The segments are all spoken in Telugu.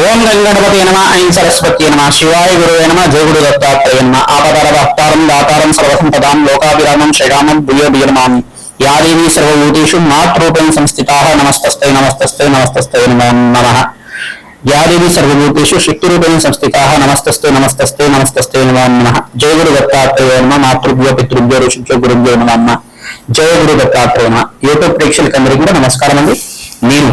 ఓం గంగణపతి నమ ఐం సరస్వతి నమ శివాయ గురువే నమ జయగురు దత్తాత్రేయ నమ ఆపదర భక్తారం దాతారం సర్వసంపదాం లోకాభిరామం శ్రీరామం భూయో భీయమామి యా దేవీ సర్వభూతేషు మాతృరూపేణ సంస్థితా నమస్తస్తై నమస్తస్తై నమస్తస్తై నమో నమ. యా దేవీ సర్వభూతేషు శక్తిరూపేణ సంస్థితా నమస్తస్తై నమస్తస్తై నమస్తస్తై నమో నమ. జయ గురు దత్తాత్రేయ నమ మాతృభ్యో పితృభ్యో ఋషిభ్యో గురుభ్యో నమ. నమ జయ గురు దత్తాత్రేయ నమ. యూట్యూబ్ ప్రేక్షకులందరికీ కూడా నమస్కారం అండి నేను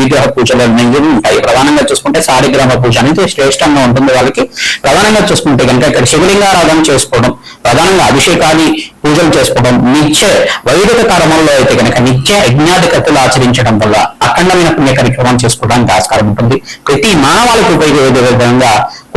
విగ్రహ పూజలు అనేవి ఉంటాయి. ప్రధానంగా చూసుకుంటే సారిగ్రహ పూజ అనేది శ్రేష్టంగా ఉంటుంది వాళ్ళకి. ప్రధానంగా చూసుకుంటే కనుక ఇక్కడ శివలింగారాధన చేసుకోవడం ప్రధానంగా అభిషేకాది పూజలు చేసుకోవడం నిత్య వైదిక కర్మంలో అయితే కనుక నిత్య యజ్ఞాధికతలు ఆచరించడం వల్ల అఖండమైన పుణ్య కార్యక్రమం చేసుకోవడానికి ఆస్కారం ఉంటుంది. ప్రతి మానవాళికి ఉపయోగపడే విధంగా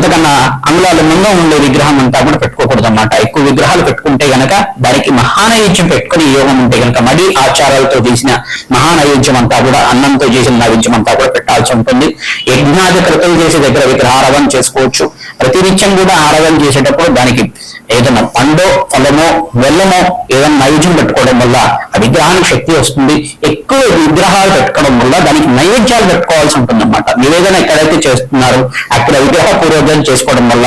అంతకన్నా అంగుళాలు ముందు ఉండే విగ్రహం అంతా కూడా పెట్టుకోకూడదు అనమాట ఎక్కువ విగ్రహాలు పెట్టుకుంటే గనక దానికి మహానైవేద్యం పెట్టుకుని యోగం ఉంటే గనక మడి ఆచారాలతో చేసిన మహానైవేద్యం అంతా కూడా అన్నంతో చేసిన నైవేద్యం అంతా కూడా పెట్టాల్సి ఉంటుంది. యజ్ఞాది కృతం చేసే దగ్గర విగ్రహారాధన చేసుకోవచ్చు. ప్రతినిత్యం కూడా ఆరాధన చేసేటప్పుడు దానికి ఏదైనా పండో ఫలమో వెల్లమో ఏదైనా నైవేద్యం పెట్టుకోవడం వల్ల ఆ విగ్రహానికి శక్తి వస్తుంది. ఎక్కువ విగ్రహాలు పెట్టుకోవడం వల్ల దానికి నైవేద్యాలు పెట్టుకోవాల్సి ఉంటుంది అనమాట నివేదన ఎక్కడైతే చేస్తున్నారు అక్కడ విగ్రహ పూర్వజన చేసుకోవడం వల్ల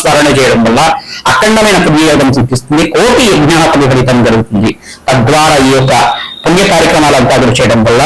స్మరణ చేయడం వల్ల అఖండమైన పుణ్యయోగం చూపిస్తుంది కోటి యజ్ఞాపతి ఫలితం జరుగుతుంది. తద్వారా ఈ యొక్క పుణ్య కార్యక్రమాలంతా కూడా చేయడం వల్ల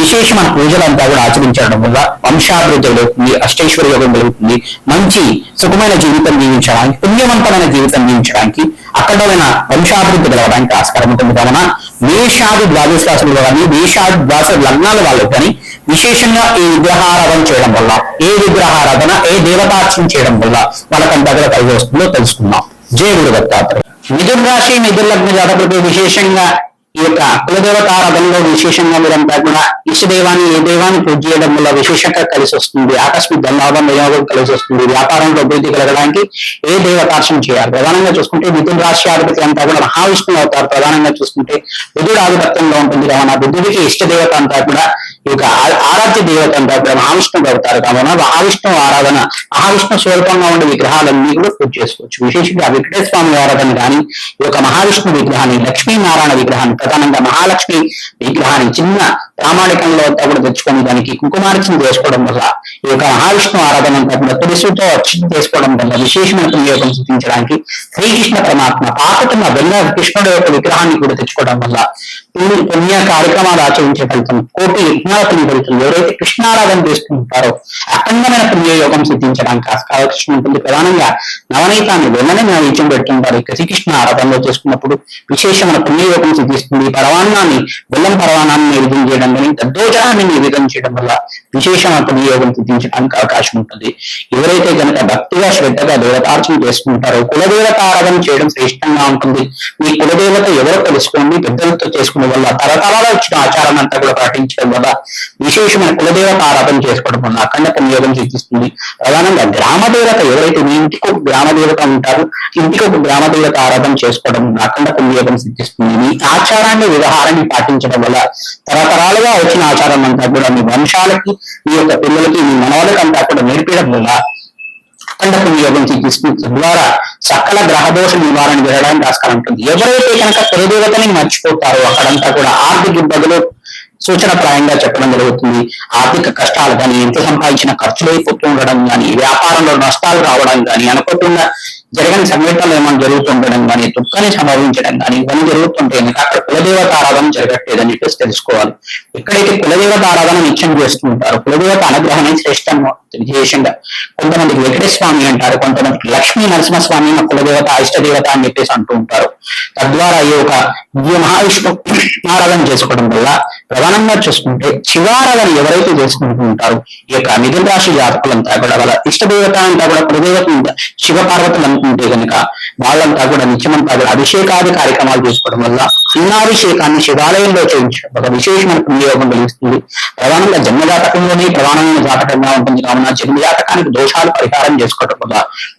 విశేషమైన పూజలంతా కూడా ఆచరించడం వల్ల వంశాభివృద్ధి కలుగుతుంది అష్టైశ్వర్య యోగం కలుగుతుంది మంచి సుఖమైన జీవితం జీవించడానికి పుణ్యవంతమైన జీవితం జీవించడానికి అఖండమైన వంశాభివృద్ధి కలగడానికి ఆస్కారం ఉంటుంది. కావున మేషాది ద్వాదశ రాశులు కానీ మేషాది ద్వాదశ లగ్నాల వాళ్ళు కానీ విశేషంగా ఈ విగ్రహారాధన చేయడం వల్ల ఏ విగ్రహారాధన ఏ దేవతార్చన చేయడం వల్ల వాళ్ళకి దగ్గర కలిగి వస్తుందో తెలుసుకుందాం. జయ గురు దత్తాత్రేయ. మిథున్ రాశి మిథున్ లగ్న జాతకులకు విశేషంగా ఈ యొక్క కులదేవతారాధనలో విశేషంగా మీరంతా కూడా ఇష్టదేవాన్ని ఏ దేవాన్ని పూజ చేయడం వల్ల విశేషంగా కలిసి వస్తుంది. ఆకస్మిక ధనలాభం వినియోగం కలిసి వస్తుంది. వ్యాపారంలో అభివృద్ధి కలగడానికి ఏ దేవతార్చన చేయాలి? ప్రధానంగా చూసుకుంటే మిథున రాశి అధిపతి అంతా కూడా మహావిష్ణువు అవుతారు ప్రధానంగా చూసుకుంటే బుధుడు ఆధిపత్యంలో ఉంటుంది కావున బుద్ధుడికి ఇష్ట దేవత అంతా కూడా ఈ యొక్క ఆరాధ్య దేవత అంతా కూడా మహావిష్ణువు అవుతారు కావున మహావిష్ణువు ఆరాధన మహావిష్ణు స్వరూపంగా ఉండే విగ్రహాలన్నీ కూడా పూజ చేసుకోవచ్చు. విశేషంగా వెంకటేశ్వర స్వామి ఆరాధన కానీ ఈ యొక్క మహావిష్ణు విగ్రహాన్ని లక్ష్మీనారాయణ విగ్రహాన్ని ప్రధానంగా మహాలక్ష్మి విగ్రహాన్ని చిన్న ప్రామాణికంలో అంతా కూడా తెచ్చుకొని దానికి కుంకుమార్చన చేసుకోవడం వల్ల ఈ యొక్క మహావిష్ణు ఆరాధన కాకుండా తులసితో అర్చన చేసుకోవడం వల్ల విశేషమైన పుణ్యోగం సిద్ధించడానికి శ్రీకృష్ణ పరమాత్మ పాపతున్న వెళ్ళ కృష్ణుడు యొక్క విగ్రహాన్ని కూడా తెచ్చుకోవడం వల్ల పుణ్య పుణ్య కార్యక్రమాలు ఆచరించే ఫలితం కోటి యజ్ఞాల ఫలితం ఎవరైతే కృష్ణారాధన చేసుకుంటారో అఖండమైన పుణ్యయోగం సిద్ధించడానికి అవకాశం ఉంటుంది ప్రధానంగా నవనీతాన్ని వెన్నని నైవేద్యం పెడుతుంటారు. ఇక శ్రీకృష్ణ ఆరాధనలో చేసుకున్నప్పుడు విశేషమైన పుణ్యయోగం సిద్ధిస్తుంది. పరవాన్నాన్ని బెల్లం పరవాణాన్ని నైవేద్యం చేయడం కానీ దద్దోజనాన్ని నైవేద్యం చేయడం వల్ల విశేషమైన పుణ్యయోగం సిద్ధించడానికి అవకాశం ఉంటుంది. ఎవరైతే కనుక భక్తిగా శ్రద్ధగా దేవతార్చన చేసుకుంటారో కులదేవత ఆరాధన చేయడం శ్రేష్టంగా ఉంటుంది. మీ కులదేవత ఎవరో తెలుసుకోండి పెద్దలతో చేసుకునే వల్ల తరతరాల వచ్చిన ఆచారం అంతా కూడా పాటించడం వల్ల విశేషమైన కులదేవత ఆరాధన చేసుకోవడం వల్ల అఖండ పుణ్యోగం సిద్ధిస్తుంది ప్రధానంగా గ్రామదేవత ఎవరైతే మీ ఇంటికి ఒక గ్రామదేవత ఉంటారో ఉంటారు ఇంటికి ఒక గ్రామదేవత ఆరాధన చేసుకోవడం వల్ల అఖండ పుణ్యోగం సిద్ధిస్తుంది. మీ ఆచారాన్ని వ్యవహారాన్ని పాటించడం వల్ల తరతరాలుగా వచ్చిన ఆచారం అంతా కూడా మీ వంశాలకి మీ యొక్క పిల్లలకి మీ మనవాళ్ళకి అంతా కూడా నేర్పడం వల్ల అఖండ పుణ్యోగం సిద్ధిస్తుంది ద్వారా సకల గ్రహదోష నివారణ జరగడానికి ఆస్కారం ఉంటుంది. ఎవరైతే కనుక తొలిదేవతని మర్చిపోతారో అక్కడంతా కూడా ఆర్థిక ఇబ్బందులు సూచన ప్రాయంగా చెప్పడం జరుగుతుంది. ఆర్థిక కష్టాలు కానీ ఎంత సంపాదించిన ఖర్చులు అయిపోతూ ఉండడం కానీ వ్యాపారంలో నష్టాలు రావడం కానీ అనుకోకుండా జరగని సంఘటనలు ఏమైనా జరుగుతుండడం కానీ దుఃఖాన్ని సంభవించడం కానీ ఇవన్నీ జరుగుతుంటే అక్కడ కులదేవత ఆరాధన జరగట్లేదని చెప్పేసి తెలుసుకోవాలి. ఎక్కడైతే కులదేవత ఆరాధన నిత్యం చేస్తుంటారో కులదేవత అనుగ్రహం శ్రేష్టం విశేషంగా కొంతమందికి వెంకటేశ్వర స్వామి అంటారు కొంతమందికి లక్ష్మీ నరసింహస్వామి మా కులదేవత ఇష్టదేవత అని చెప్పేసి అంటూ ఉంటారు. తద్వారా ఈ ఒక దివ్య మహావిష్ణు ఆరాధన చేసుకోవడం వల్ల ప్రధానంగా చూసుకుంటే శివారాధన ఎవరైతే చేసుకుంటూ ఉంటారో ఈ యొక్క మిథున రాశి జాతకులంతా కూడా వాళ్ళ ఇష్టదేవత అంతా కూడా కులదేవత శివ పార్వతులు అనుకుంటే కనుక వాళ్ళంతా కూడా నిత్యమంతా కూడా అభిషేకాది కార్యక్రమాలు చేసుకోవడం వల్ల అన్నాభిషేకాన్ని శివాలయంలో చేయించడం ఒక విశేషమైన పుణ్యయోగం కలిగిస్తుంది. ప్రధానంగా జన్మజాతకంలోనే ప్రధానమైన జాతకంగా ఉంటుంది. కావున జన్మజాతకానికి దోషాలు పరిహారం చేసుకోవడం వల్ల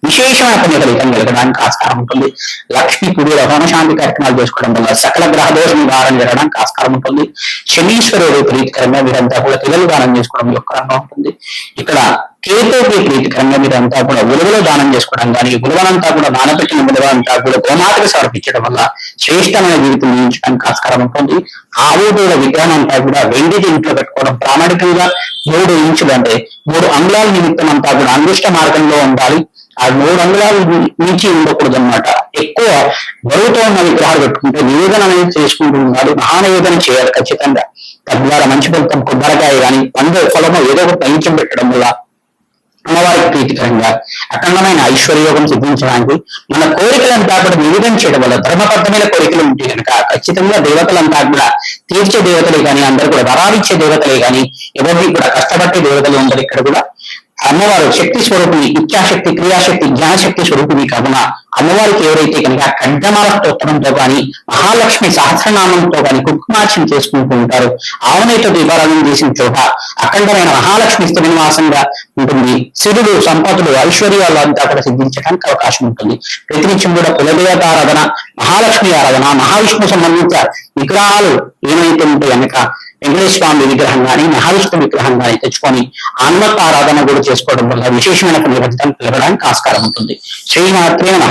విశేషమైన పుణ్య ఫలితం కలగడానికి ఆస్కారం ఉంటుంది. లక్ష్మి పూజ హోమశాంతి కార్యక్రమాలు చేసుకోవడం వల్ల సకల గ్రహ దోష నివారణ జరగడానికి ఆస్కారం ఉంటుంది. శనీశ్వరుడు ప్రీతికరంగా వీరంతా కూడా పిల్లలు దానం చేసుకోవడం యొక్క ఉంటుంది. ఇక్కడ కేతుకి ప్రీతికరంగా మీరంతా కూడా ఉలువలో దానం చేసుకోవడం కానీ ఉలువనంతా కూడా నానబెట్టిన ఉలువ అంతా కూడా గోమాతకు సమర్పించడం వల్ల శ్రేష్టమైన జీవితం జీవించడానికి ఆస్కారం ఉంటుంది. ఆవు దూడ విగ్రహం అంతా కూడా వెండి ఇంట్లో పెట్టుకోవడం ప్రామాణికంగా మూడు ఇంచులు అంటే మూడు అంగుళాల నిమిత్తం అంతా కూడా అంగుష్ట మార్గంలో ఉండాలి. ఆ మూడు అంగుళాలు మించి ఉండకూడదు అనమాట ఎక్కువ బరువుతో ఉన్న విగ్రహాలు పెట్టుకుంటే నివేదన అనేది చేసుకుంటూ ఉండాలి. మహానివేదన చేయాలి ఖచ్చితంగా. తద్వారా మంచి ఫలితం కొబ్బరికాయ కానీ పండు ఫలము ఏదో ఒక పంచం పెట్టడం వల్ల అమ్మవారికి ప్రీతికరంగా అఖండమైన ఐశ్వర్యోగం సిద్ధించడానికి మన కోరికలంతా కూడా నివేదన చేయడం వల్ల ధర్మబద్ధమైన కోరికలు ఉంటే కనుక ఖచ్చితంగా దేవతలంతా కూడా తీర్చే దేవతలే కానీ అందరూ కూడా వరాలిచ్చే దేవతలే కానీ ఎవరిని కూడా కష్టపడే దేవతలు ఉండరు ఇక్కడ కూడా అమ్మవారు శక్తి స్వరూపిణి ఇచ్ఛాశక్తి క్రియాశక్తి జ్ఞానశక్తి స్వరూపిణి కావున అమ్మవారికి ఎవరైతే కనుక ఖడ్గమాల స్తోత్రంతో గాని మహాలక్ష్మి సహస్రనామంతో గాని కుంకుమార్చన చేసుకుంటూ ఉంటారు ఆవనైతో దీపారాధన చేసిన చోట అఖండమైన మహాలక్ష్మి స్థిరనివాసంగా ఉంటుంది. సిరులు సంపదలు ఐశ్వర్యాలు అంతా కూడా సిద్ధించడానికి అవకాశం ఉంటుంది. ప్రతినిత్యం కూడా కులదేవత ఆరాధన మహాలక్ష్మి ఆరాధన మహావిష్ణు సంబంధించిన విగ్రహాలు ఏమైతే ఉంటాయి కనుక వెంకటేశ్వర స్వామి విగ్రహం కానీ మహావిష్ణు విగ్రహం కానీ తెచ్చుకొని ఆన్మత్ ఆరాధన కూడా చేసుకోవడం వల్ల విశేషమైన పుణ్యఫలితం పిలవడానికి ఆస్కారం ఉంటుంది. శ్రీమాత్రే నమః.